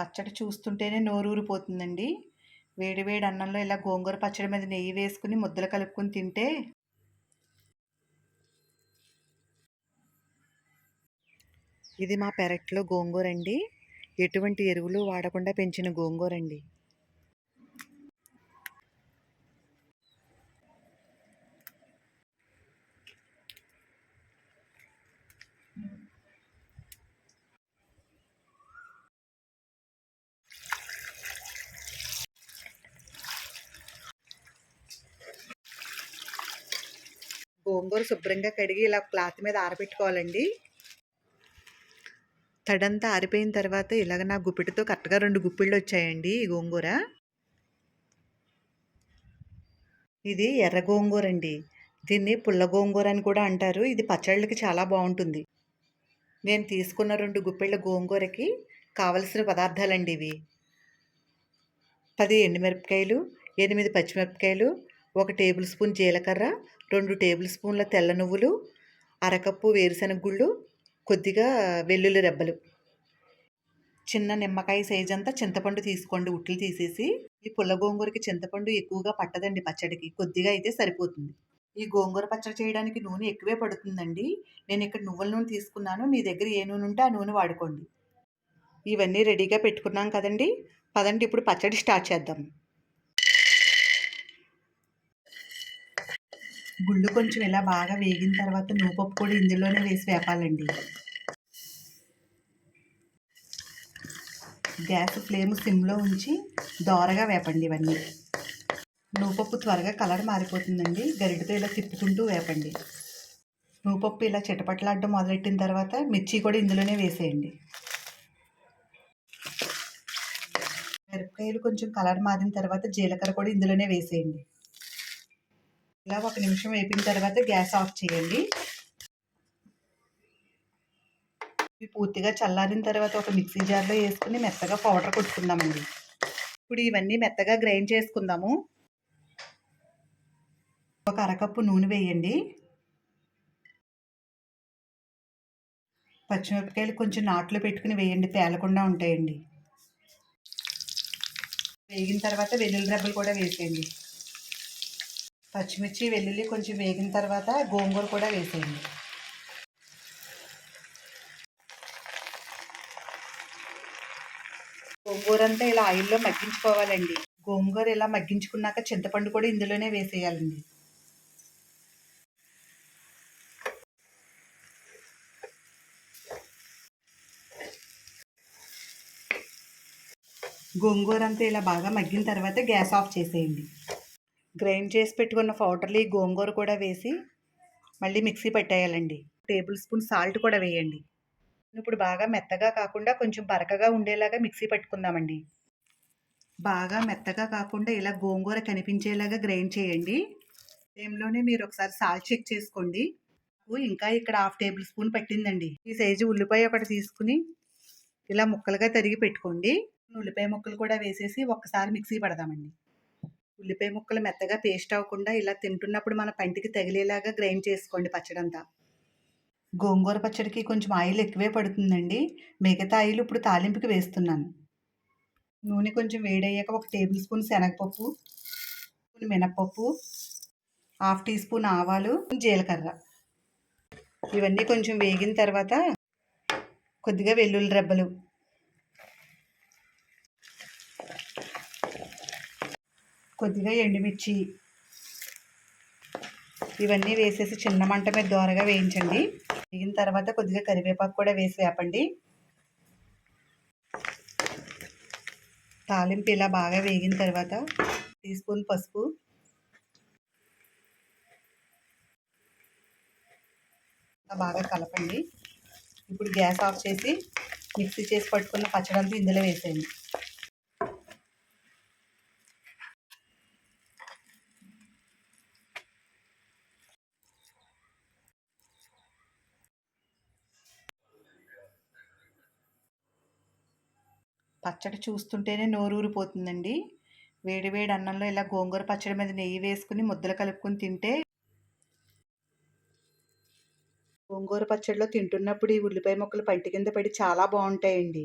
పచ్చడి చూస్తుంటేనే నోరూరిపోతుందండి. వేడి వేడి అన్నంలో ఇలా గోంగూర పచ్చడి మీద నెయ్యి వేసుకుని ముద్దలు కలుపుకొని తింటే ఇది మా పెరట్లో గోంగూర అండి ఎటువంటి ఎరువులు వాడకుండా పెంచిన గోంగూర అండి గోంగూర శుభ్రంగా కడిగి ఇలా క్లాత్ మీద ఆరబెట్టుకోవాలండి తడంతా ఆరిపోయిన తర్వాత ఇలాగ నా గుప్పిటితో కరెక్ట్గా రెండు గుప్పిళ్ళు వచ్చాయండి ఈ గోంగూర. ఇది ఎర్ర గోంగూర అండి. దీన్ని పుల్ల గోంగూర అని కూడా అంటారు. ఇది పచ్చళ్ళకి చాలా బాగుంటుంది. నేను తీసుకున్న రెండు గుప్పిళ్ళ గోంగూరకి కావలసిన పదార్థాలండి ఇవి. పది ఎండుమిరపకాయలు ఎనిమిది పచ్చిమిరపకాయలు ఒక టేబుల్ స్పూన్ జీలకర్ర రెండు టేబుల్ స్పూన్ల తెల్ల నువ్వులు అరకప్పు వేరుశనగ గుళ్ళు కొద్దిగా వెల్లుల్లి రెబ్బలు. చిన్న నిమ్మకాయ సైజ్ అంతా చింతపండు తీసుకోండి ఉట్లు తీసేసి. ఈ పుల్ల గోంగూరకి చింతపండు ఎక్కువగా పట్టదండి పచ్చడికి కొద్దిగా అయితే సరిపోతుంది. ఈ గోంగూర పచ్చడి చేయడానికి నూనె ఎక్కువే పడుతుందండి. నేను ఇక్కడ నువ్వుల నూనె తీసుకున్నాను మీ దగ్గర ఏ నూనె ఉంటే ఆ నూనె వాడుకోండి. ఇవన్నీ రెడీగా పెట్టుకున్నాం కదండి. పదండి ఇప్పుడు పచ్చడి స్టార్ట్ చేద్దాం. గుళ్ళు కొంచెం ఇలా బాగా వేగిన తర్వాత నూపప్పు కూడా ఇందులోనే వేసి వేపాలండి. గ్యాస్ ఫ్లేమ్ సిమ్లో ఉంచి దోరగా వేపండి ఇవన్నీ. నూపప్పు త్వరగా కలర్ మారిపోతుందండి. గరిటతో ఇలా తిప్పుకుంటూ వేపండి. నూపప్పు ఇలా చిటపట్లాడడం మొదలెట్టిన తర్వాత మిర్చి కూడా ఇందులోనే వేసేయండి. మిరపకాయలు కొంచెం కలర్ మారిన తర్వాత జీలకర్ర కూడా ఇందులోనే వేసేయండి. ఇలా ఒక నిమిషం వేపిన తర్వాత గ్యాస్ ఆఫ్ చేయండి. ఇవి పూర్తిగా చల్లారిన తర్వాత ఒక మిక్సీ జార్లో వేసుకుని మెత్తగా పౌడర్ కొట్టుకుందామండి. ఇప్పుడు ఇవన్నీ మెత్తగా గ్రైండ్ చేసుకుందాము. ఒక అరకప్పు నూనె వేయండి. పచ్చిమిరపకాయలు కొంచెం నాట్లు పెట్టుకుని వేయండి తేలకుండా ఉంటాయండి. వేగిన తర్వాత వెల్లుల్లి రబ్బలు కూడా వేసేయండి. పచ్చిమిర్చి వెల్లుల్లి కొంచెం వేగిన తర్వాత గోంగూర కూడా వేసేయండి. గోంగూర అంతా ఇలా ఆయిల్లో మగ్గించుకోవాలండి. గోంగూర ఇలా మగ్గించుకున్నాక చింతపండు కూడా ఇందులోనే వేసేయాలండి. గోంగూర అంతా ఇలా బాగా మగ్గిన తర్వాత గ్యాస్ ఆఫ్ చేసేయండి. గ్రైండ్ చేసి పెట్టుకున్న పౌడర్లు గోంగూర కూడా వేసి మళ్ళీ మిక్సీ పెట్టేయాలండి. టేబుల్ స్పూన్ సాల్ట్ కూడా వేయండి. ఇప్పుడు బాగా మెత్తగా కాకుండా కొంచెం బరకగా ఉండేలాగా మిక్సీ పట్టుకుందామండి. బాగా మెత్తగా కాకుండా ఇలా గోంగూర కనిపించేలాగా గ్రైండ్ చేయండి. టైంలోనే మీరు ఒకసారి సాల్ట్ చెక్ చేసుకోండి. ఇంకా ఇక్కడ హాఫ్ టేబుల్ స్పూన్ పట్టిందండి. ఈ సైజు ఉల్లిపాయ ఒకటి తీసుకుని ఇలా ముక్కలుగా తరిగి పెట్టుకోండి. ఉల్లిపాయ ముక్కలు కూడా వేసేసి ఒక్కసారి మిక్సీ పడదామండి. ఉల్లిపాయ ముక్కలు మెత్తగా పేస్ట్ అవ్వకుండా ఇలా తింటున్నప్పుడు మన పంటికి తగిలేలాగా గ్రైండ్ చేసుకోండి పచ్చడంతా. గోంగూర పచ్చడికి కొంచెం ఆయిల్ ఎక్కువే పడుతుందండి. మిగతా ఆయిల్ ఇప్పుడు తాలింపుకి వేస్తున్నాను. నూనె కొంచెం వేడయ్యాక ఒక టేబుల్ స్పూన్ శనగపప్పు మినప్పప్పు హాఫ్ టీ స్పూన్ ఆవాలు జీలకర్ర. ఇవన్నీ కొంచెం వేగిన తర్వాత కొద్దిగా వెల్లుల్లి రెబ్బలు కొద్దిగా ఎండుమిర్చి ఇవన్నీ వేసేసి చిన్న మంట మీద దోరగా వేయించండి. వేగిన తర్వాత కొద్దిగా కరివేపాకు కూడా వేసి వేపండి. తాలింపు ఇలా బాగా వేగిన తర్వాత టీ స్పూన్ పసుపు బాగా కలపండి. ఇప్పుడు గ్యాస్ ఆఫ్ చేసి మిక్సీ చేసి పట్టుకున్న పచ్చడంతా ఇందులో వేసేయండి. పచ్చడి చూస్తుంటేనే నోరూరిపోతుందండి. వేడి వేడి అన్నంలో ఇలా గోంగూర పచ్చడి మీద నెయ్యి వేసుకుని ముద్దలు కలుపుకొని తింటే గోంగూర పచ్చడిలో తింటున్నప్పుడు ఈ ఉల్లిపాయ ముక్కలు పంటి కింద పడి చాలా బాగుంటాయండి.